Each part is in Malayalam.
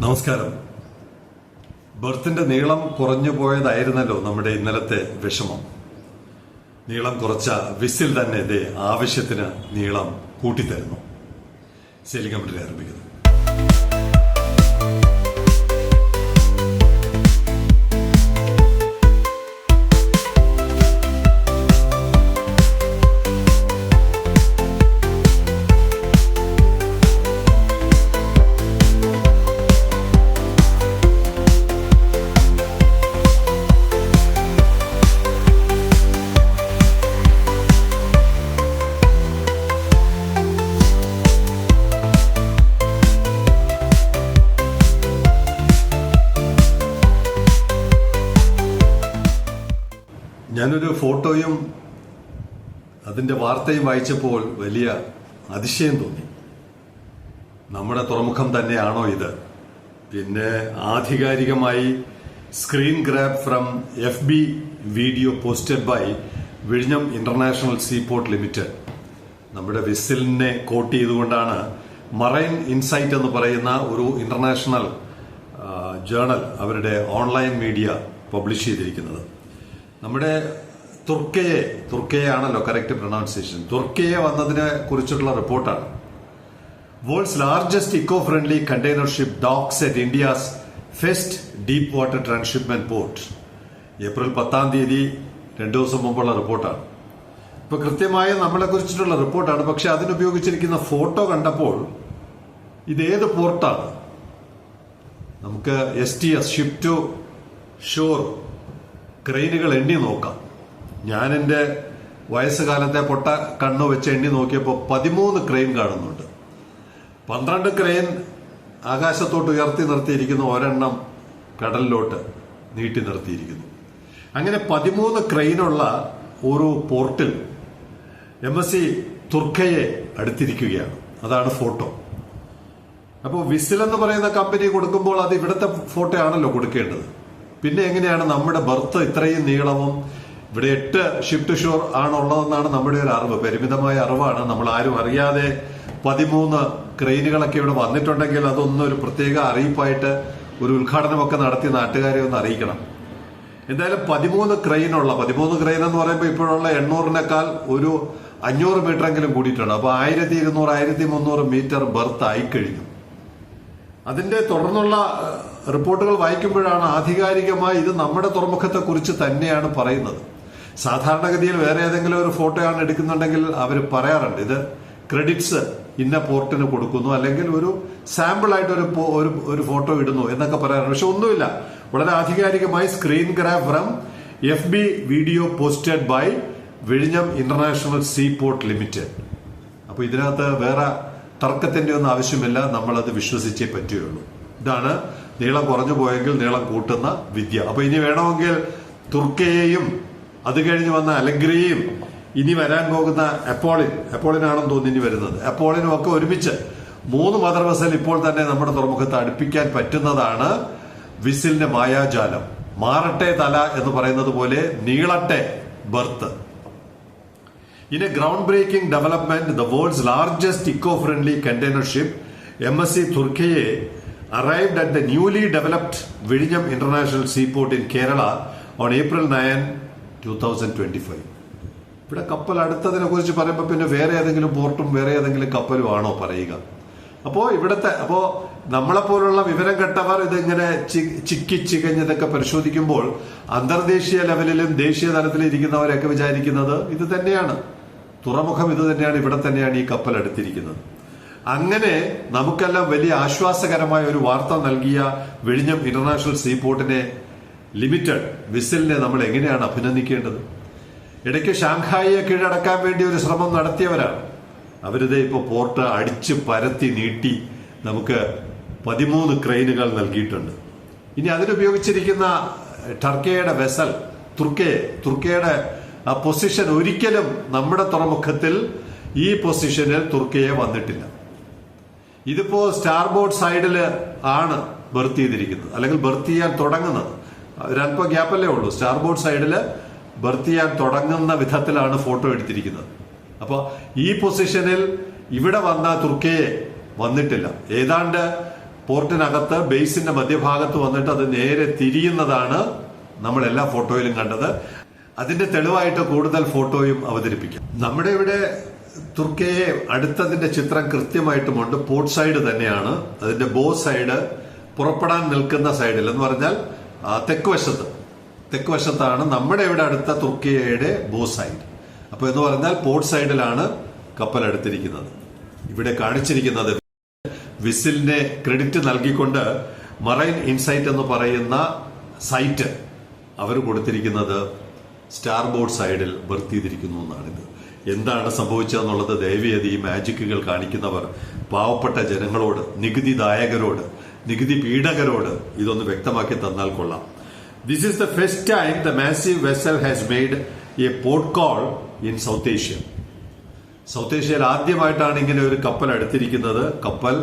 നമസ്കാരം. ബർത്തിന്റെ നീളം കുറഞ്ഞു പോയതായിരുന്നല്ലോ നമ്മുടെ ഇന്നലത്തെ വിഷമം. നീളം കുറച്ച വിസിൽ തന്നെ ഇതേ ആവശ്യത്തിന് നീളം കൂട്ടിത്തരുന്നു. ശരി കമ്പനി ആരംഭിക്കുന്നു. അതിന്റെ വാർത്തയും വായിച്ചപ്പോൾ വലിയ അതിശയം തോന്നി. നമ്മുടെ തുറമുഖം തന്നെയാണോ ഇത്? പിന്നെ ആധികാരികമായി screen grab from F B video posted by വിഴിഞ്ഞം ഇന്റർനാഷണൽ സീപോർട്ട് ലിമിറ്റഡ് നമ്മുടെ വിസിലിനെ കോട്ട് ചെയ്തുകൊണ്ടാണ് മറൈൻ ഇൻസൈറ്റ് എന്ന് പറയുന്ന ഒരു ഇന്റർനാഷണൽ ജേണൽ അവരുടെ ഓൺലൈൻ മീഡിയ പബ്ലിഷ് ചെയ്തിരിക്കുന്നത്. നമ്മുടെ തുർക്കയെ തുർക്കയെ ആണല്ലോ കറക്റ്റ് പ്രൊണൗൺസിയേഷൻ തുർക്കയെ വന്നതിനെ കുറിച്ചിട്ടുള്ള റിപ്പോർട്ടാണ്. World's largest eco friendly container ship docks at India's first deep water transshipment port April പത്താം തീയതി രണ്ടു ദിവസം മുമ്പുള്ള റിപ്പോർട്ടാണ്. ഇപ്പൊ കൃത്യമായ നമ്മളെ കുറിച്ചിട്ടുള്ള റിപ്പോർട്ടാണ്. പക്ഷെ അതിനുപയോഗിച്ചിരിക്കുന്ന ഫോട്ടോ കണ്ടപ്പോൾ ഇത് ഏത് പോർട്ടാണ്? നമുക്ക് S T S ship to shore ക്രെയിനുകൾ എണ്ണി നോക്കാം. ഞാൻ എന്റെ വയസ്സുകാലത്തെ പൊട്ട കണ്ണു വെച്ച് എണ്ണി നോക്കിയപ്പോൾ പതിമൂന്ന് ക്രെയിൻ കാണുന്നുണ്ട്. പന്ത്രണ്ട് ക്രെയിൻ ആകാശത്തോട്ട് ഉയർത്തി നിർത്തിയിരിക്കുന്നു ഒരെണ്ണം കടലിലോട്ട് നീട്ടി നിർത്തിയിരിക്കുന്നു. അങ്ങനെ പതിമൂന്ന് ക്രെയിനുള്ള ഒരു പോർട്ടിൽ എം എസ് സി തുർക്കയെ അടുത്തിരിക്കുകയാണ്. അതാണ് ഫോട്ടോ. അപ്പോൾ വിസിൽ എന്ന് പറയുന്ന കമ്പനി കൊടുക്കുമ്പോൾ അത് ഇവിടുത്തെ ഫോട്ടോ ആണല്ലോ കൊടുക്കേണ്ടത്. പിന്നെ എങ്ങനെയാണ് നമ്മുടെ ബർത്ത് ഇത്രയും നീളവും ഇവിടെ എട്ട് ഷിഫ്റ്റ് ഷോർ ആണുള്ളതെന്നാണ് നമ്മുടെ ഒരു അറിവ്. പരിമിതമായ അറിവാണ്. നമ്മൾ ആരും അറിയാതെ പതിമൂന്ന് ക്രെയിനുകളൊക്കെ ഇവിടെ വന്നിട്ടുണ്ടെങ്കിൽ അതൊന്നും ഒരു പ്രത്യേക അറിയിപ്പായിട്ട് ഒരു ഉദ്ഘാടനമൊക്കെ നടത്തി നാട്ടുകാരെ ഒന്ന് അറിയിക്കണം. എന്തായാലും പതിമൂന്ന് ക്രെയിനുള്ള പതിമൂന്ന് ക്രെയിൻ എന്ന് പറയുമ്പോൾ ഇപ്പോഴുള്ള എണ്ണൂറിനേക്കാൾ ഒരു അഞ്ഞൂറ് മീറ്ററെങ്കിലും കൂടിയിട്ടുണ്ട്. അപ്പോൾ ആയിരത്തി ഇരുന്നൂറ് ആയിരത്തി മുന്നൂറ് മീറ്റർ ബർത്ത് ആയിക്കഴിഞ്ഞു. അതിന്റെ തുടർന്നുള്ള റിപ്പോർട്ടുകൾ വായിക്കുമ്പോഴാണ് ആധികാരികമായി ഇത് നമ്മുടെ തുറമുഖത്തെ കുറിച്ച് തന്നെയാണ് പറയുന്നത്. സാധാരണഗതിയിൽ വേറെ ഏതെങ്കിലും ഒരു ഫോട്ടോയാണ് എടുക്കുന്നുണ്ടെങ്കിൽ അവർ പറയാറുണ്ട് ഇത് ക്രെഡിറ്റ്സ് ഇന്ന പോർട്ടിന് കൊടുക്കുന്നു അല്ലെങ്കിൽ ഒരു സാമ്പിൾ ആയിട്ട് ഒരു ഒരു ഫോട്ടോ ഇടുന്നു എന്നൊക്കെ പറയാറുണ്ട്. പക്ഷെ ഒന്നുമില്ല. വളരെ ആധികാരികമായി screen grab from F B video posted by വിഴിഞ്ഞം ഇന്റർനാഷണൽ സീ പോർട്ട് ലിമിറ്റഡ്. അപ്പോൾ ഇതിനകത്ത് വേറെ തർക്കത്തിന്റെ ഒന്നും ആവശ്യമില്ല. നമ്മൾ അത് വിശ്വസിച്ചേ പറ്റുകയുള്ളൂ. ഇതാണ് നീളം കുറഞ്ഞു പോയെങ്കിൽ നീളം കൂട്ടുന്ന വിദ്യ. അപ്പൊ ഇനി വേണമെങ്കിൽ തുർക്കയെയും അത് കഴിഞ്ഞ് വന്ന അലങ്കരിയും ഇനി വരാൻ പോകുന്ന അപ്പോളിൻ അപ്പോളിനാണെന്ന് തോന്നി ഇനി വരുന്നത്. അപ്പോളിനും ഒക്കെ ഒരുമിച്ച് മൂന്ന് മദർവസൽ ഇപ്പോൾ തന്നെ നമ്മുടെ തുറമുഖത്ത് അടുപ്പിക്കാൻ പറ്റുന്നതാണ് വിസിലിന്റെ മായാജാലം. മാറട്ടെ തല എന്ന് പറയുന്നത് പോലെ നീളട്ടെ ബർത്ത്. ഇനി ground breaking development the world's largest eco friendly container ship M S C Turkiye arrived at the newly developed വിഴിഞ്ഞം international sea seaport in Kerala on April nine on April 9, 2025. ഇവിടെ കപ്പൽ അടുത്തതിനെ കുറിച്ച് പറയുമ്പോൾ പിന്നെ വേറെ ഏതെങ്കിലും പോർട്ടും വേറെ ഏതെങ്കിലും കപ്പലും ആണോ പറയുക. അപ്പോ ഇവിടത്തെ അപ്പോ നമ്മളെപ്പോലുള്ള വിവരം കെട്ടവർ ഇതിങ്ങനെ ചിക്കി ചികഞ്ഞതൊക്കെ പരിശോധിക്കുമ്പോൾ അന്തർദേശീയ ലെവലിലും ദേശീയ തലത്തിലും ഇരിക്കുന്നവരൊക്കെ വിചാരിക്കുന്നത് ഇത് തന്നെയാണ്. തുറമുഖം ഇത് തന്നെയാണ് ഇവിടെ തന്നെയാണ് ഈ കപ്പൽ എടുത്തിരിക്കുന്നത്. അങ്ങനെ നമുക്കെല്ലാം വലിയ ആശ്വാസകരമായ ഒരു വാർത്ത നൽകിയ വെഴിഞ്ഞം ഇന്റർനാഷണൽ സീപോർട്ടിനെ ലിമിറ്റഡ് വിസലിനെ നമ്മൾ എങ്ങനെയാണ് അഭിനന്ദിക്കേണ്ടത്? ഇടയ്ക്ക് ഷാങ്ഹായിയെ കീഴടക്കാൻ വേണ്ടി ഒരു ശ്രമം നടത്തിയവരാണ്. അവരിത് ഇപ്പോൾ പോർട്ട് അടിച്ച് പരത്തി നീട്ടി നമുക്ക് പതിമൂന്ന് ക്രെയിനുകൾ നൽകിയിട്ടുണ്ട്. ഇനി അതിനുപയോഗിച്ചിരിക്കുന്ന ടർക്കയുടെ വെസൽ തുർക്കയെ തുർക്കയുടെ ആ പൊസിഷൻ ഒരിക്കലും നമ്മുടെ തുറമുഖത്തിൽ ഈ പൊസിഷനിൽ തുർക്കയെ വന്നിട്ടില്ല. ഇതിപ്പോ സ്റ്റാർബോർഡ് സൈഡിൽ ആണ് ബർത്ത് ചെയ്തിരിക്കുന്നത്. അല്ലെങ്കിൽ ബർത്ത് ചെയ്യാൻ തുടങ്ങുന്നത്. ഒരല്പ ഗ്യാപ്പല്ലേ ഉള്ളൂ. സ്റ്റാർ ബോർഡ് സൈഡിൽ ബർത്ത് ചെയ്യാൻ തുടങ്ങുന്ന വിധത്തിലാണ് ഫോട്ടോ എടുത്തിരിക്കുന്നത്. അപ്പോൾ ഈ പൊസിഷനിൽ ഇവിടെ വന്ന തുർക്കിയെ വന്നിട്ടില്ല. ഏതാണ്ട് പോർട്ടിനകത്ത് ബേസിന്റെ മധ്യഭാഗത്ത് വന്നിട്ട് അത് നേരെ തിരിയുന്നതാണ് നമ്മൾ എല്ലാ ഫോട്ടോയിലും കണ്ടത്. അതിന്റെ തെളിവായിട്ട് കൂടുതൽ ഫോട്ടോയും അവതരിപ്പിക്കാം. നമ്മുടെ ഇവിടെ തുർക്കിയെ അടുത്തതിന്റെ ചിത്രം കൃത്യമായിട്ടുമുണ്ട് പോർട്ട് സൈഡ് തന്നെയാണ്. അതിന്റെ ബോ സൈഡ് പുറപ്പെടാൻ നിൽക്കുന്ന സൈഡിൽ എന്ന് പറഞ്ഞാൽ തെക്ക് വശത്ത്. തെക്ക് വശത്താണ് നമ്മുടെ ഇവിടെ അടുത്ത തുർക്കിയയുടെ ബോ സൈഡ്. അപ്പൊ എന്ന് പറഞ്ഞാൽ പോർട്ട് സൈഡിലാണ് കപ്പൽ എടുത്തിരിക്കുന്നത് ഇവിടെ കാണിച്ചിരിക്കുന്നത് വിസിലിനെ ക്രെഡിറ്റ് നൽകിക്കൊണ്ട് മറൈൻ ഇൻസൈറ്റ് എന്ന് പറയുന്ന സൈറ്റ് അവർ കൊടുത്തിരിക്കുന്നത് സ്റ്റാർ ബോർഡ് സൈഡിൽ ബർത്ത് ചെയ്തിരിക്കുന്നു എന്നാണിത്. എന്താണ് സംഭവിച്ചതെന്നുള്ളത് ദയവേത് ഈ മാജിക്കുകൾ കാണിക്കുന്നവർ പാവപ്പെട്ട ജനങ്ങളോട് നികുതിദായകരോട് നികുതി പീഡകരോട് ഇതൊന്ന് വ്യക്തമാക്കി തന്നാൽ കൊള്ളാം. This is the first time the massive vessel has made a port call in South Asia South ഏഷ്യയിൽ ആദ്യമായിട്ടാണ് ഇങ്ങനെ ഒരു കപ്പൽ എടുത്തിരിക്കുന്നത് കപ്പൽ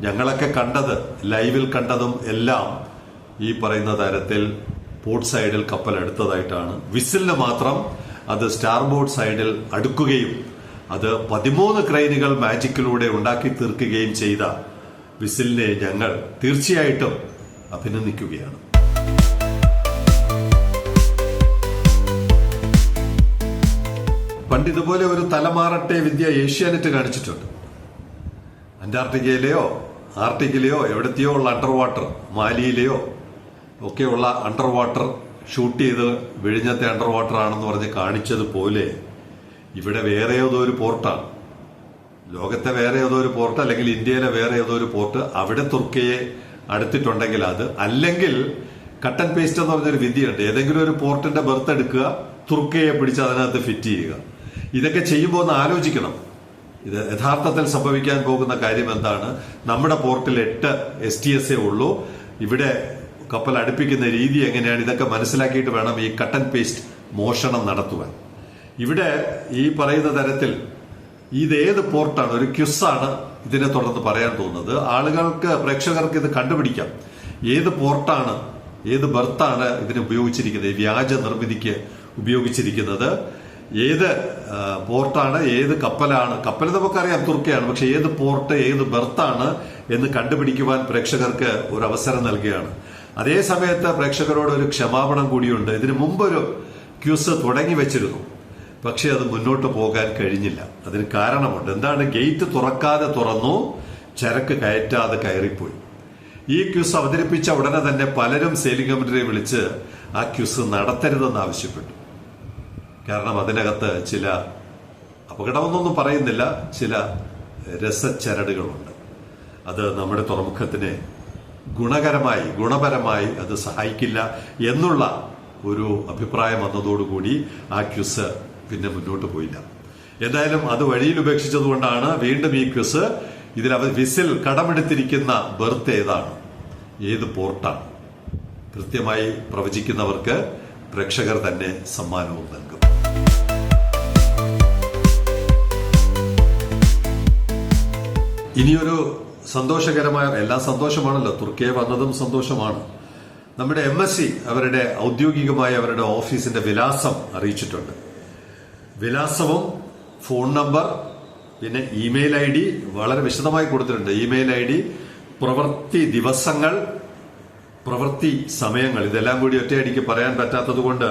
ഞങ്ങളൊക്കെ കണ്ടത് ലൈവിൽ കണ്ടതും എല്ലാം ഈ പറയുന്ന തരത്തിൽ പോർട്ട് സൈഡിൽ കപ്പൽ എടുത്തതായിട്ടാണ് വിസിലിന് മാത്രം അത് സ്റ്റാർ ബോർഡ് സൈഡിൽ അടുക്കുകയും അത് പതിമൂന്ന് ക്രെയിനുകൾ മാജിക്കിലൂടെ ഉണ്ടാക്കി തീർക്കുകയും ചെയ്ത വിസിലിനെ ഞങ്ങൾ തീർച്ചയായിട്ടും അഭിനന്ദിക്കുകയാണ്. പണ്ട് ഇതുപോലെ ഒരു തലമാറട്ടെ വിദ്യ ഏഷ്യാനെറ്റ് കാണിച്ചിട്ടുണ്ട്. അന്റാർട്ടിക്കയിലെയോ ആർട്ടിക്കിലെയോ എവിടത്തെയോ ഉള്ള അണ്ടർ വാട്ടർ മാലിയിലെയോ ഒക്കെയുള്ള അണ്ടർ വാട്ടർ ഷൂട്ട് ചെയ്ത് വിഴിഞ്ഞത്തെ അണ്ടർ വാട്ടർ ആണെന്ന് പറഞ്ഞ് കാണിച്ചതുപോലെ ഇവിടെ വേറെ ഏതോ ഒരു പോർട്ടാണ്. ലോകത്തെ വേറെ ഏതോ ഒരു പോർട്ട് അല്ലെങ്കിൽ ഇന്ത്യയിലെ വേറെ ഏതോ ഒരു പോർട്ട് അവിടെ തുർക്കിയെ അടുത്തിട്ടുണ്ടെങ്കിൽ അത്. അല്ലെങ്കിൽ കട്ടൻ പേസ്റ്റ് എന്ന് പറഞ്ഞൊരു വിദ്യയുണ്ട് ഏതെങ്കിലും ഒരു പോർട്ടിന്റെ ബർത്ത് എടുക്കുക തുർക്കിയെ പിടിച്ച് അതിനകത്ത് ഫിറ്റ് ചെയ്യുക. ഇതൊക്കെ ചെയ്യുമ്പോൾ ഒന്ന് ആലോചിക്കണം. ഇത് യഥാർത്ഥത്തിൽ സംഭവിക്കാൻ പോകുന്ന കാര്യം എന്താണ്? നമ്മുടെ പോർട്ടിൽ എട്ട് എസ് ടി എസ് എ ഉള്ളൂ. ഇവിടെ കപ്പൽ അടുപ്പിക്കുന്ന രീതി എങ്ങനെയാണ്? ഇതൊക്കെ മനസ്സിലാക്കിയിട്ട് വേണം ഈ കട്ടൻ പേസ്റ്റ് മോഷണം നടത്തുവാൻ. ഇവിടെ ഈ പറയുന്ന തരത്തിൽ ഇത് ഏത് പോർട്ടാണ്? ഒരു ക്യുസാണ് ഇതിനെ തുടർന്ന് പറയാൻ തോന്നുന്നത്. ആളുകൾക്ക് പ്രേക്ഷകർക്ക് ഇത് കണ്ടുപിടിക്കാം. ഏത് പോർട്ടാണ് ഏത് ബർത്താണ് ഇതിന് ഉപയോഗിച്ചിരിക്കുന്നത്? ഈ വ്യാജ നിർമ്മിതിക്ക് ഉപയോഗിച്ചിരിക്കുന്നത്. ഏത് പോർട്ടാണ് ഏത് കപ്പലാണ്? കപ്പൽ നമുക്കറിയാം തുർക്കിയാണ് പക്ഷെ ഏത് പോർട്ട് ഏത് ബർത്താണ് എന്ന് കണ്ടുപിടിക്കുവാൻ പ്രേക്ഷകർക്ക് ഒരു അവസരം നൽകുകയാണ്. അതേ സമയത്ത് പ്രേക്ഷകരോട് ഒരു ക്ഷമാപണം കൂടിയുണ്ട്. ഇതിനു മുമ്പൊരു ക്യൂസ് തുടങ്ങി വെച്ചിരുന്നു. പക്ഷെ അത് മുന്നോട്ട് പോകാൻ കഴിഞ്ഞില്ല. അതിന് കാരണമുണ്ട്. എന്താണ്? ഗേറ്റ് തുറക്കാതെ തുറന്നു ചരക്ക് കയറ്റാതെ കയറിപ്പോയി. ഈ ക്യൂസ് അവതരിപ്പിച്ച ഉടനെ തന്നെ പലരും സെയിലിംഗ് കമ്മിറ്റിയെ വിളിച്ച് ആ ക്യൂസ് നടത്തരുതെന്ന് ആവശ്യപ്പെട്ടു. കാരണം അതിനകത്ത് ചില അപകടമൊന്നും പറയുന്നില്ല. ചില രസച്ചരടുകളുണ്ട്. അത് നമ്മുടെ തുറമുഖത്തിന് ഗുണകരമായി ഗുണപരമായി അത് സഹായിക്കില്ല എന്നുള്ള ഒരു അഭിപ്രായം വന്നതോടുകൂടി ആ ക്യുസ് പിന്നെ മുന്നോട്ട് പോയില്ല. എന്തായാലും അത് വഴിയിൽ ഉപേക്ഷിച്ചതുകൊണ്ടാണ് വീണ്ടും ഈ ക്വിസ് ഇതിൽ അവർ വിസിൽ കടമെടുത്തിരിക്കുന്ന ബർത്ത് ഏതാണ്? ഏത് പോർട്ടാണ്? കൃത്യമായി പ്രവചിക്കുന്നവർക്ക് പ്രേക്ഷകർ തന്നെ സമ്മാനവും നൽകും. ഇനിയൊരു സന്തോഷകരമായ എല്ലാ സന്തോഷമാണല്ലോ. തുർക്കിയെ വന്നതും സന്തോഷമാണ്. നമ്മുടെ എം അവരുടെ ഔദ്യോഗികമായി അവരുടെ ഓഫീസിന്റെ വിലാസം അറിയിച്ചിട്ടുണ്ട്. വിലാസവും ഫോൺ നമ്പർ പിന്നെ ഇമെയിൽ ഐ ഡി വളരെ വിശദമായി കൊടുത്തിട്ടുണ്ട്. ഇമെയിൽ ഐ ഡി പ്രവൃത്തി ദിവസങ്ങൾ പ്രവൃത്തി സമയങ്ങൾ. ഇതെല്ലാം കൂടി ഒറ്റയടിക്ക് പറയാൻ പറ്റാത്തത് കൊണ്ട്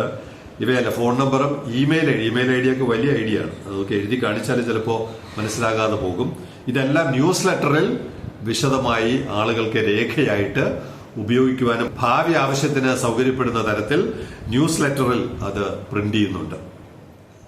ഇവയല്ല ഫോൺ നമ്പറും email I D. Email I D ഒക്കെ വലിയ ഐഡിയ ആണ്. അതൊക്കെ എഴുതി കാണിച്ചാൽ ചിലപ്പോൾ മനസ്സിലാകാതെ പോകും. ഇതെല്ലാം ന്യൂസ് ലെറ്ററിൽ വിശദമായി ആളുകൾക്ക് രേഖയായിട്ട് ഉപയോഗിക്കുവാനും ഭാവി ആവശ്യത്തിന് സൗകര്യപ്പെടുന്ന തരത്തിൽ ന്യൂസ് ലെറ്ററിൽ അത് പ്രിന്റ് ചെയ്യുന്നുണ്ട്.